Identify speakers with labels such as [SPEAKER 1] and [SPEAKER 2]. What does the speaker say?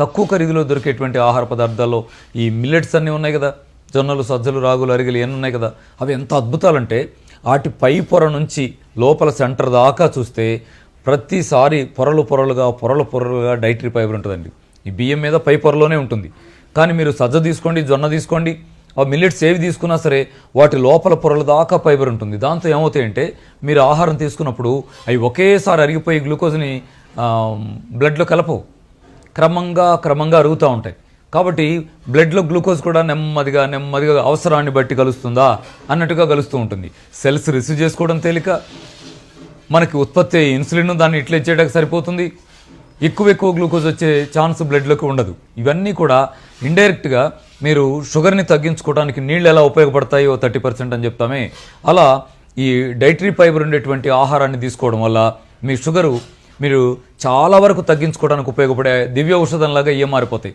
[SPEAKER 1] తక్కువ ఖరీదులో దొరికేటువంటి ఆహార పదార్థాల్లో ఈ మిల్లెట్స్ అన్నీ ఉన్నాయి కదా. జొన్నలు సజ్జలు రాగులు అరిగలు ఇవన్నీ ఉన్నాయి కదా. అవి ఎంత అద్భుతాలంటే వాటి పై పొర నుంచి లోపల సెంటర్ దాకా చూస్తే ప్రతిసారి పొరలు పొరలుగా పొరలు పొరలుగా డైటరీ ఫైబర్ ఉంటుందండి. ఈ బియ్యం మీద పై పొరలోనే ఉంటుంది. కానీ మీరు సజ్జ తీసుకోండి జొన్న తీసుకోండి ఆ మిల్లెట్స్ ఏవి తీసుకున్నా సరే వాటి లోపల పొరల దాకా ఫైబర్ ఉంటుంది. దాంతో ఏమవుతాయంటే మీరు ఆహారం తీసుకున్నప్పుడు అవి ఒకేసారి అరిగిపోయి గ్లూకోజ్ని బ్లడ్లో కలపవు. క్రమంగా క్రమంగా అరుగుతూ ఉంటాయి. కాబట్టి బ్లడ్లో గ్లూకోజ్ కూడా నెమ్మదిగా నెమ్మదిగా అవసరాన్ని బట్టి కలుస్తుందా అన్నట్టుగా కలుస్తూ ఉంటుంది. సెల్స్ రిసీవ్ చేసుకోవడం తేలిక. మనకి ఉత్పత్తి అయ్యే ఇన్సులిన్ దాన్ని ఇట్లా ఇచ్చేయడానికి సరిపోతుంది. ఎక్కువ ఎక్కువ గ్లూకోజ్ వచ్చే ఛాన్స్ బ్లడ్లోకి ఉండదు. ఇవన్నీ కూడా ఇండైరెక్ట్గా మీరు షుగర్ని తగ్గించుకోవడానికి నీళ్ళు ఎలా ఉపయోగపడతాయో థర్టీ పర్సెంట్ అని చెప్తామే. అలా ఈ డైటరీ ఫైబర్ ఉండేటువంటి ఆహారాన్ని తీసుకోవడం వల్ల మీ షుగరు మీరు చాలా వరకు తగ్గించుకోవడానికి ఉపయోగపడే దివ్య ఔషధంలాగా ఇవి మారిపోతాయి.